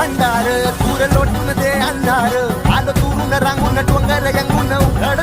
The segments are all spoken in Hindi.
भंडार दूर लोटून दे अंधार. आलं तुरून रांगून टोंगर यंगून उघड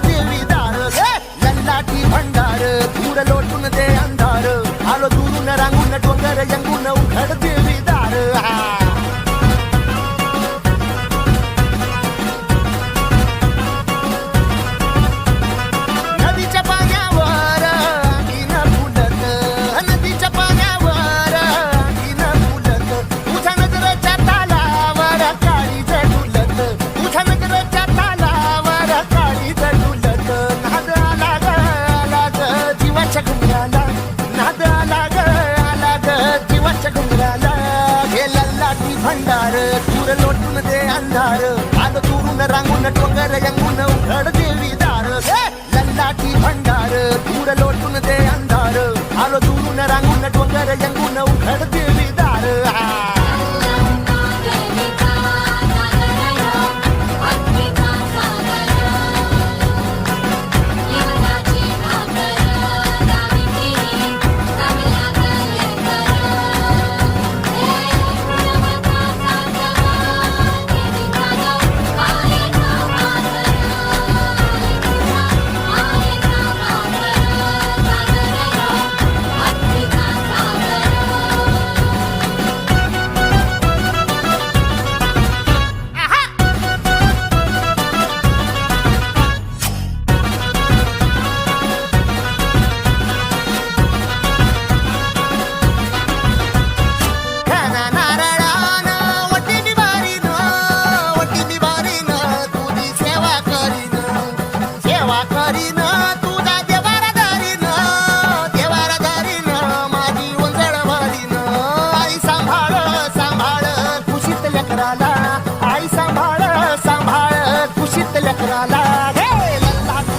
भंडार दूर लोटून दे अंधार आलं दुरून रांगून डोंगर यंगून उघड देवी दार हे! लल्लाटी भंडार दूर लोटून दे अंधार आलो दुरून रांगून डोंगर यंगून उघड देवी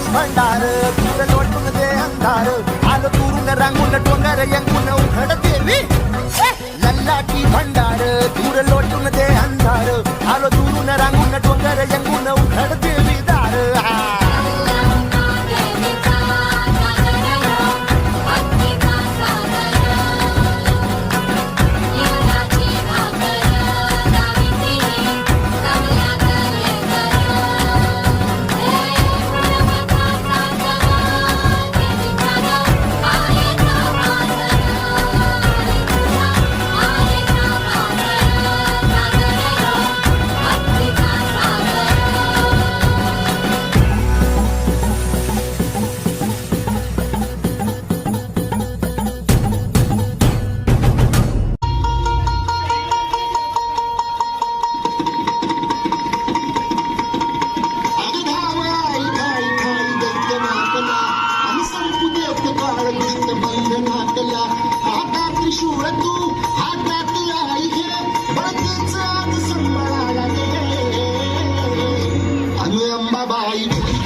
भंडार दूर लोटून दे अंधार आलो दुरून रांगून डोंगर यंगून उघड देवी ए! लल्लाटी भंडार दूर लोटून दे अंधार आलो दुरून रांगून डोंगर यंगून my body.